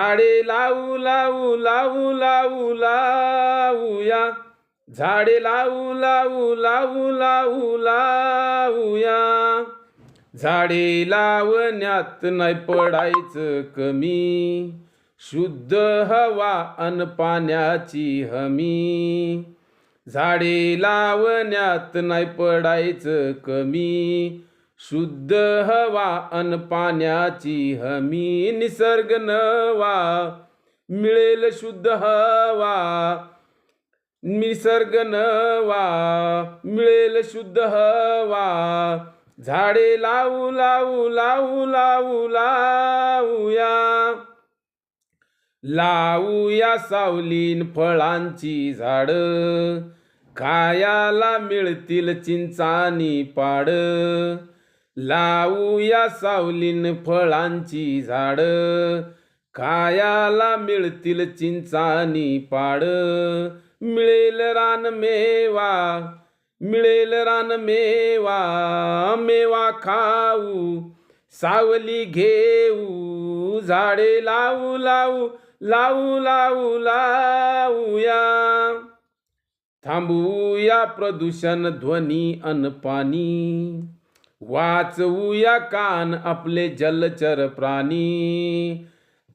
झाडे लावू लावू लावू लावू लावूया झाडे लावू लावू लावू लावू लावूया झाडे लावण्यात नाही पडायचं कमी. शुद्ध हवा अन पाण्याची हमी. झाडे लावण्यात नाही पडायचं कमी. शुद्ध हवा अन पाण्याची हमी निसर्ग नवा. मिळेल शुद्ध हवा निसर्ग नवा. मिळेल शुद्ध हवा झाडे लावू लावू लावू लावू लावूया. लावूया सावलीन फळांची झाड खायाला मिळतील चिंचानी पाड. लावूया सावलीन फळांची झाड. खायाला मिळतील चिंचानी पाड. मिळेल रान मेवा मिळेल रान मेवा मेवा खाऊ सावली घेऊ झाडे लावू लावू लावू लावू लावूया. थांबूया प्रदूषण ध्वनी अन पाणी. वाचवूया कान आपले जलचर प्राणी.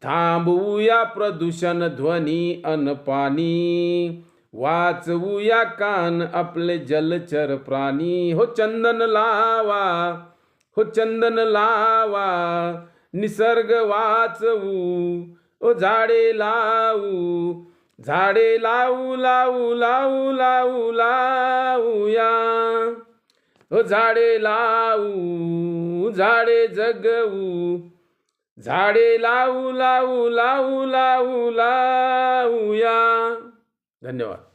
थांबवूया प्रदूषण ध्वनी अन पाणी. वाचवूया कान आपले जलचर प्राणी. हो चंदन लावा हो चंदन लावा. निसर्ग वाचवू ओ झाडे लावू. झाडे लावू लावू लावू लावू लावू. हो, झाडे लावू झाडे जगवू झाडे लावू लावू लावू लावू लावूया. धन्यवाद.